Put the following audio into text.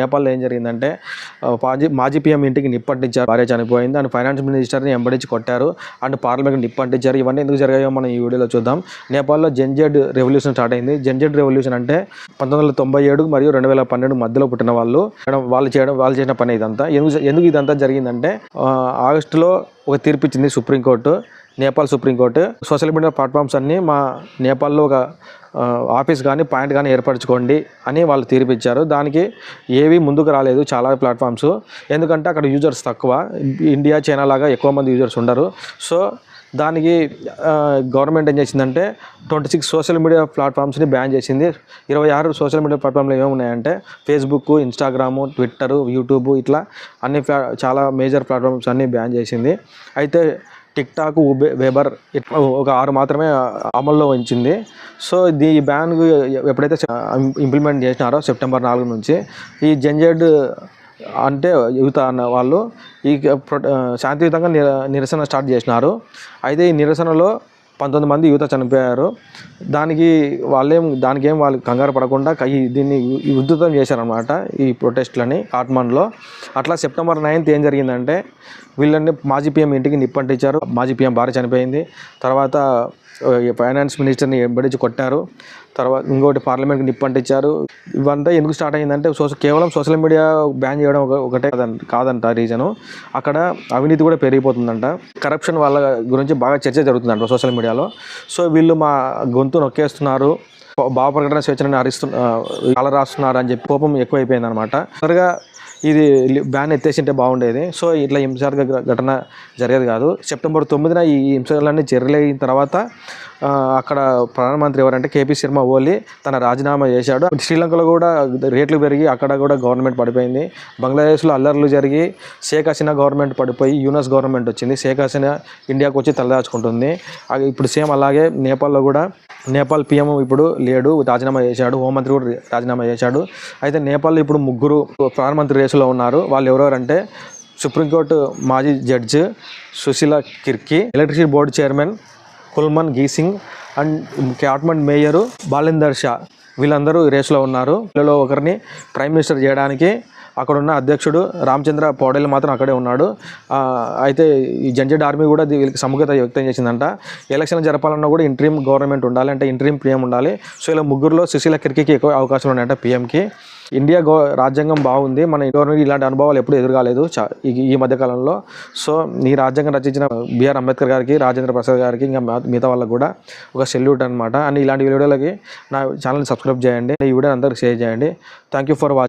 నేపాల్లో ఏం జరిగిందంటే మాజీ మాజీ పీఎం ఇంటికి నిప్పంటించారు భార్య చనిపోయింది. అండ్ ఫైనాన్స్ మినిస్టర్ని ఎంబడించి కొట్టారు. అండ్ పార్లమెంట్ నిప్పంటించారు ఇవన్నీ ఎందుకు జరిగాయో మనం ఈ వీడియోలో చూద్దాం. నేపాల్లో జెన్జెడ్ రెవల్యూషన్ స్టార్ట్ అయింది. జెన్జెడ్ రెవల్యూషన్ అంటే పంతొమ్మిది వందల తొంభై ఏడు మరియు రెండు వేల పన్నెండు మధ్యలో పుట్టిన వాళ్ళు. వాళ్ళు చేయడం వాళ్ళు చేసిన పని ఇదంతా. ఎందుకు ఎందుకు ఇదంతా జరిగిందంటే ఆగస్టులో ఒక తీర్పు ఇచ్చింది supreme court. Nepal supreme court social media platforms అన్నీ మా నేపాల్లో ఒక ఆఫీస్ కానీ పాయింట్ కానీ ఏర్పరచుకోండి అని వాళ్ళు తీర్పిచ్చారు. దానికి ఏవి ముందుకు రాలేదు చాలా ప్లాట్ఫామ్స్. ఎందుకంటే అక్కడ యూజర్స్ తక్కువ. ఇండియా చైనా లాగా ఎక్కువ మంది యూజర్స్ ఉండరు. సో దానికి గవర్నమెంట్ ఏం చేసిందంటే ట్వంటీ సిక్స్ సోషల్ మీడియా ప్లాట్ఫామ్స్ని బ్యాన్ చేసింది. ఇరవై ఆరు సోషల్ మీడియా ప్లాట్ఫామ్లు ఏమున్నాయంటే ఫేస్బుక్ ఇన్స్టాగ్రాము ట్విట్టర్ యూట్యూబ్ ఇట్లా అన్ని చాలా మేజర్ ప్లాట్ఫామ్స్ అన్నీ బ్యాన్ చేసింది. అయితే టిక్ టాక్ ఉబే వెబర్ ఒక ఆరు మాత్రమే అమల్లో ఉంచింది. సో దీ బ్యాన్ ఎప్పుడైతే ఇంప్లిమెంట్ చేసినారో సెప్టెంబర్ నాలుగు నుంచి ఈ జెంజెడ్ అంటే యువత అన్న వాళ్ళు ఈ ప్రొ- శాంతియుతంగా నిర నిరసన స్టార్ట్ చేసినారు. అయితే ఈ నిరసనలో పంతొమ్మిది మంది యువత చనిపోయారు. దానికి వాళ్ళేం దానికి ఏం వాళ్ళు కంగారు పడకుండా ఈ దీన్ని ఉద్ధృతం చేశారనమాట ఈ ప్రొటెస్ట్లని కాట్మాండ్లో అట్లా సెప్టెంబర్ నైన్త్ ఏం జరిగిందంటే వీళ్ళని మాజీ పీఎం ఇంటికి నిప్పంటించారు. మాజీ పీఎం భార్య చనిపోయింది. తర్వాత ఫైనాన్స్ మినిస్టర్ని ఎంబడించి కొట్టారు తర్వాత ఇంకోటి పార్లమెంట్కి నిప్పంటించారు. ఇవంతా ఎందుకు స్టార్ట్ అయిందంటే సోషల్ కేవలం సోషల్ మీడియా బ్యాన్ చేయడం ఒకటే కాదంట రీజను. అక్కడ అవినీతి కూడా పెరిగిపోతుందంట. కరప్షన్ వాళ్ళ గురించి బాగా చర్చ జరుగుతుందంట సోషల్ మీడియాలో. సో వీళ్ళు మా గొంతు నొక్కేస్తున్నారు. భావ ప్రకటన స్వేచ్ఛని అరిస్తు అలా రాస్తున్నారు అని చెప్పి కోపం ఎక్కువైపోయింది అనమాట త్వరగా ఇది బ్యాన్ ఎత్తేసింటే బాగుండేది. సో ఇట్లా హింసాత్మక ఘటన జరిగేది కాదు. సెప్టెంబర్ తొమ్మిదిన ఈ హింసలన్నీ జరిగిన తర్వాత అక్కడ ప్రధానమంత్రి ఎవరంటే కేపీ శర్మ ఓలీ తన రాజీనామా చేశాడు. శ్రీలంకలో కూడా రేట్లు పెరిగి అక్కడ కూడా గవర్నమెంట్ పడిపోయింది. బంగ్లాదేశ్లో అల్లర్లు జరిగి షేక్ హసీనా గవర్నమెంట్ పడిపోయి యూనస్ గవర్నమెంట్ వచ్చింది. షేక్ హసీనా ఇండియాకు వచ్చి తలదాచుకుంటుంది. ఇప్పుడు సేమ్ అలాగే నేపాల్లో కూడా నేపాల్ పిఎం ఇప్పుడు లేడు రాజీనామా చేశాడు హోంమంత్రి కూడా రాజీనామా చేశాడు. అయితే నేపాల్ ఇప్పుడు ముగ్గురు ప్రధానమంత్రి రేసులో ఉన్నారు. వాళ్ళు ఎవరెవరంటే సుప్రీంకోర్టు మాజీ judge Sushila Karki electricity board chairman Kulman Ghising and Kathmandu mayor Balendra Shah. వీళ్ళందరూ రేసులో ఉన్నారు. వీళ్ళలో ఒకరిని ప్రైమ్ మినిస్టర్ చేయడానికి అక్కడ ఉన్న అధ్యక్షుడు రామచంద్ర పౌడేల్ మాత్రం అక్కడే ఉన్నాడు. అయితే ఈ జంజెడ్ ఆర్మీ కూడా వీళ్ళకి సముఖత వ్యక్తం చేసిందంట. ఎలక్షన్ జరపాలన్నా కూడా ఇంట్రీమ్ గవర్నమెంట్ ఉండాలి అంటే ఇంట్రీమ్ పిఎం ఉండాలి. సో ఇలా ముగ్గురులో సుశీల కిర్కికి ఎక్కువ అవకాశాలు ఉన్నాయంట పిఎంకి. ఇండియా గో రాజ్యాంగం బాగుంది. మన గవర్నమెంట్ ఇలాంటి అనుభవాలు ఎప్పుడు ఎదురుగాలేదు ఈ- మధ్యకాలంలో మధ్య కాలంలో. సో ఈ రాజ్యాంగం రచించిన బిఆర్ అంబేద్కర్ గారికి రాజేంద్ర ప్రసాద్ గారికి ఇంకా మిగతా- మిగతా వాళ్ళకి కూడా ఒక సెల్యూట్ అనమాట అండ్ ఇలాంటి వీడియోలకి నా ఛానల్ సబ్స్క్రైబ్ చేయండి. ఈ వీడియో అందరికి షేర్ చేయండి. Thank you for watching